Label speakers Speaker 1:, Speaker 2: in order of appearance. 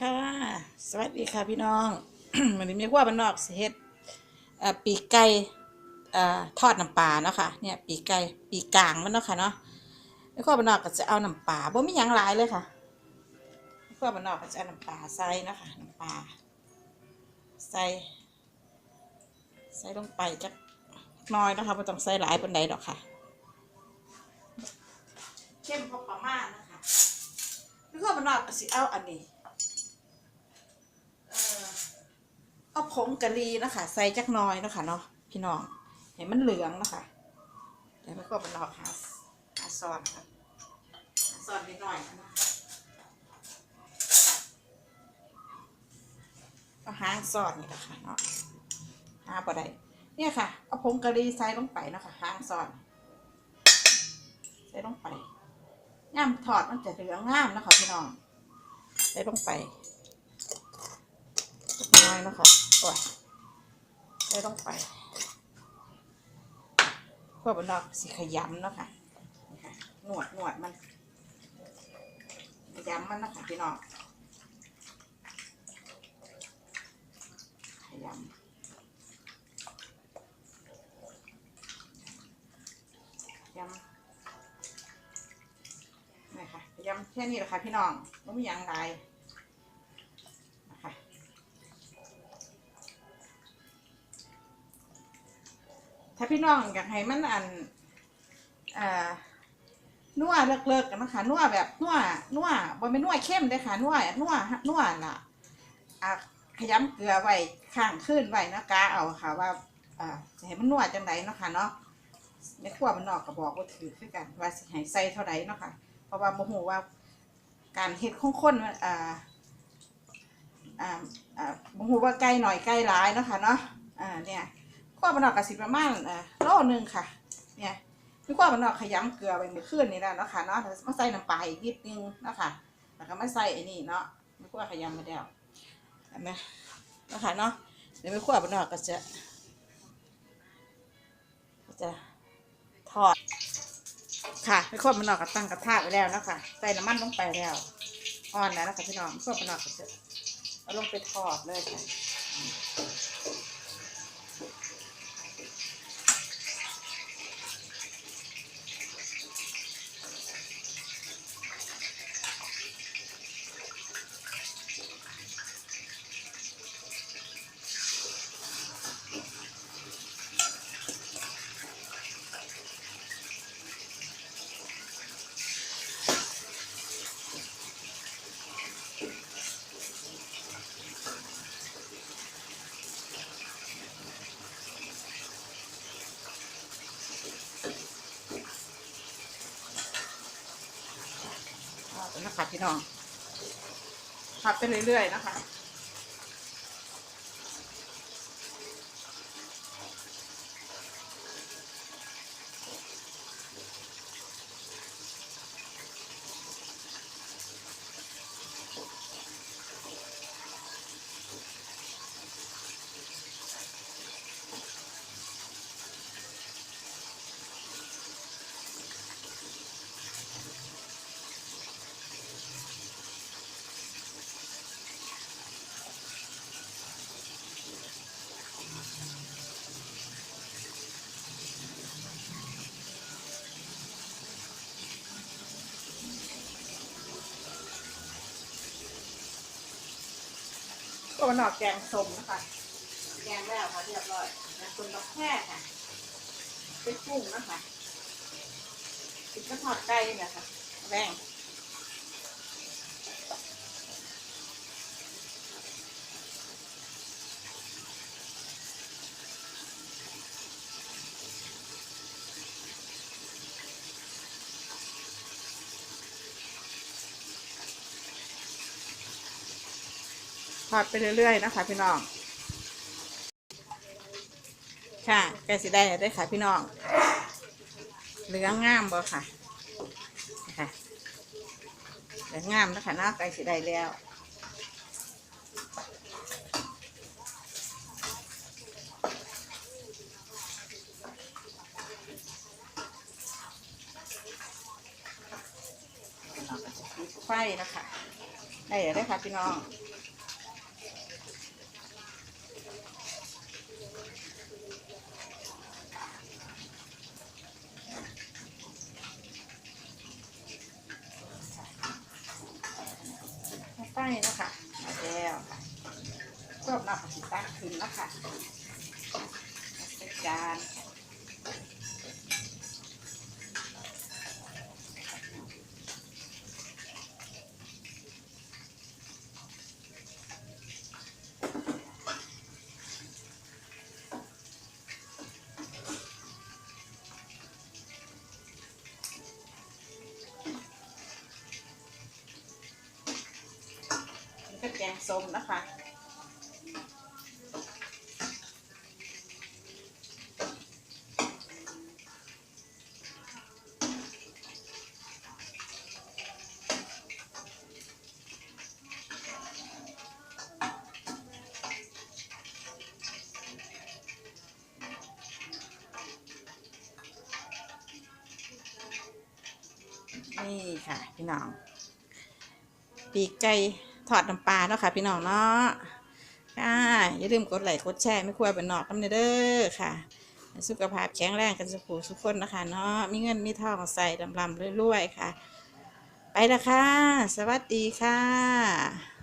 Speaker 1: ค่ะ สวัสดีค่ะพี่น้อง วันนี้มีว่าบ้านนอกสิเฮ็ดปีกไก่ทอดน้ำปลาเนาะค่ะ เนี่ยปีกไก่ปีกกลางมันเนาะค่ะเนาะแล้วบ้านนอกก็จะเอาน้ำปลาบ่มีหยังหลายเลยค่ะแล้วบ้านนอกก็จะเอาน้ำปลาใส่เนาะค่ะน้ำปลาใส่ใส่ลงไปจักน้อยนะคะไม่ต้องใส่หลายปานใดดอกค่ะ เข้มพอประมาณนะคะแล้วก็บ้านนอกก็สิเอาอันนี้ เอ่อ เอาผงกะหรี่นะคะใส่จักน้อยนะคะเนาะพี่น้องเห็นมันเหลืองนะคะแล้วมันก็เป็นดอกหาหาซอนค่ะซอนนิดหน่อยนะเอาหางซอนนี่แหละคะเนาะหาบ่ได้เนี่ยค่ะเอาผงกะหรี่ใส่ลงไปนะคะหางซอนใส่ลงไปย่ามถอดมันจะเหลืองงามนะคะพี่น้องใส่ลงไป เล็กน้อยนะคะโอ้ยได้ต้องไปเพื่อบนนอกสีขยำนะค่ะหนวดหนวดมันขยำมันนะคะพี่น้องขยำยำนี่ค่ะยำแค่นี้แหละค่ะพี่น้องไม่มีอย่างไร ถ้าพี่น้องอยากให้มันอันอ่านัวเลิกๆกันนะคะนัวแบบนัวนัวบ่เป็นนัวเข้มเด้ค่ะนัวนัวนัวน่ะอะขยำเกลือไว้ข้างขึ้นไว้นะกาเอาค่ะ ว่าอ่าจะให้มันนัวจังไดเนะคะเนาะในครัวมันนอกก็บอกว่าถือคือกันว่าให้ใส่เท่าใดเนาะค่ะเพราะว่าบ่ฮู้ว่าการเฮ็ดของคนมันอ่าอ่าอ่าบ่ฮู้ว่าไก่หน่อยไก่หลายเนาะค่ะเนาะอ่าเนี่ย ขั้วมันออกกระสิประมาณอ่อโลหนึ่งค่ะ เนี่ยมีขั้วมันออกขยำเกลือไปเมื่อคืนนี่แล้วเนาะค่ะเนาะแล้วมาใส่น้ำปลาอีกนิดนึงเนาะค่ะแล้วก็มาใส่ไอ้นี่เนาะมีขั้วขยำมาแล้วเห็นไหมเนาะค่ะเนาะเดี๋ยวมีขั้วมันออกก็จะก็จะทอดค่ะมีขั้วมันออกก็ตั้งกระทะไว้แล้วเนาะค่ะใส่น้ำมันลงไปแล้วอ่อนแล้วนะคะพี่น้องขั้วมันออกก็จะเอาลงไปทอดเลยค่ะ คะพี่น้องผัดไปเรื่อยๆนะคะ ก็มันออกแกงสมนะคะแกงแล้วค่ะเรียบร้อยนะคุณต้องแค่ค่ะเป็นกุ้งนะคะติดกระทอดไก่เนะคะแรง ทอดไปเรื่อยๆนะคะ พี่น้อง ค่ะแกสิได้ได้ค่ะ พี่น้องเหลืองงามบ่ค่ะค่ะเหลืองงามนะคะเนาะไก่สิได้แล้วไฟนะคะได้เลยค่ะพี่น้อง ไปนะคะมาแล้วค่ะรอบหน้า ถึงแล้วค่ะจานแกงส้มนะคะ นี่ค่ะ พี่น้อง ปีกไก่ทอดน้ำปลาเนาะค่ะ พี่น้องเนาะค่ะอย่าลืมกดไลค์กดแชร์ไม่ควรเป็นนอกกันเด้อค่ะ สุขภาพแข็งแรงกันสุขสุขคนนะคะเนาะมีเงินมีทองใส่ลำลำรวยๆค่ะ ไปละค่ะ สวัสดีค่ะ